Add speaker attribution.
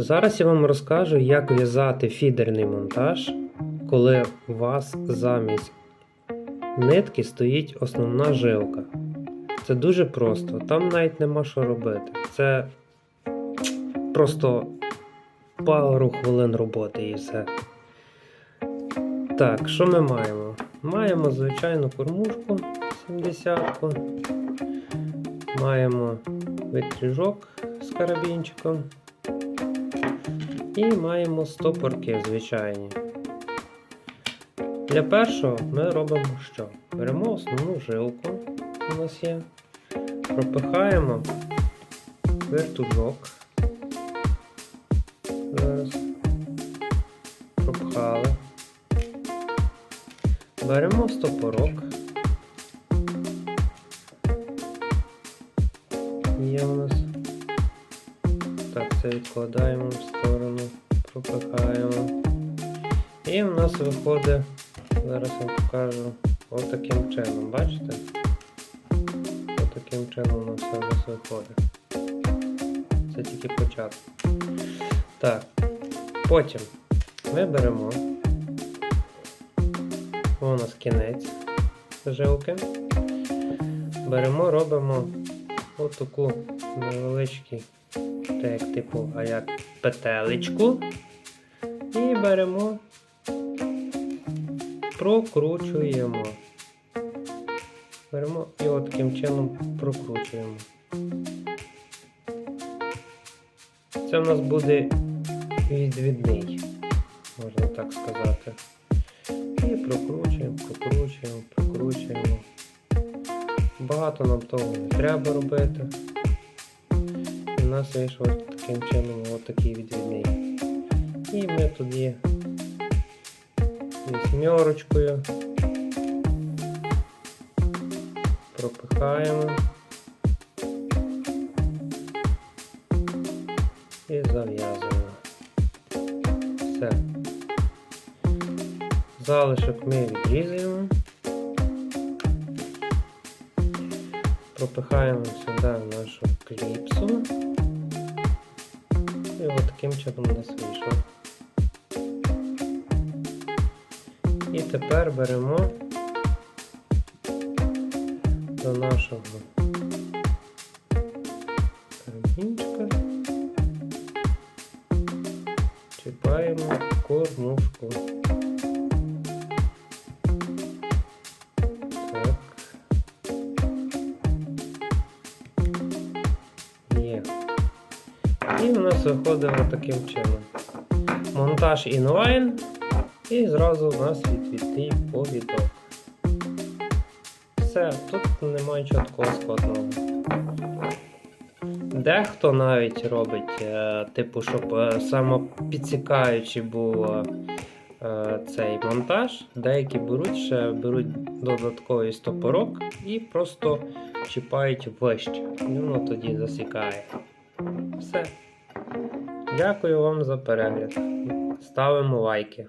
Speaker 1: Зараз я вам розкажу, як в'язати фідерний монтаж, коли у вас замість нитки стоїть основна жилка. Це дуже просто, там навіть нема що робити. Це просто пару хвилин роботи і все. Так, що ми маємо? Маємо звичайну кормушку 70-ку. Маємо витріжок з карабінчиком. І маємо стопорки звичайні. Для першого ми робимо що? Беремо основну жилку, у нас є, пропихаємо вертужок. Зараз пропхали. Беремо стопорок. Це відкладаємо в сторону, пропихаємо. І в нас виходить, зараз я покажу, отаким чином, бачите? Отаким чином все у нас виходить. Це тільки початок. Так, потім ми беремо. У нас кінець жилки. Беремо, робимо отаку невеличкий, так як типу, а як петелечку. І беремо, прокручуємо. Беремо і от таким чином прокручуємо. Це в нас буде відвідний, можна так сказати. І прокручуємо, прокручуємо, прокручуємо. Багато нам того не треба робити. Нас вийшов таким чином отакий відвідний. І ми тоді вісьмерочкою пропихаємо і зав'язуємо. Все. Залишок ми відрізаємо. Пропихаємо сюди нашу кліпсу. От таким чином у нас вийшло. І тепер беремо до нашого карабінчика, чіпаємо кормушку. І у нас виходить таким чином. Монтаж інлайн і зразу у нас відвідний повідок. Все, тут немає нічого такого складного. Дехто навіть робить, е, типу, щоб е, самопідсікаючи був е, цей монтаж. Деякі беруть ще беруть додатковий стопорок і просто чіпають вище. Воно тоді засікає. Все. Дякую вам за перегляд. Ставимо лайки.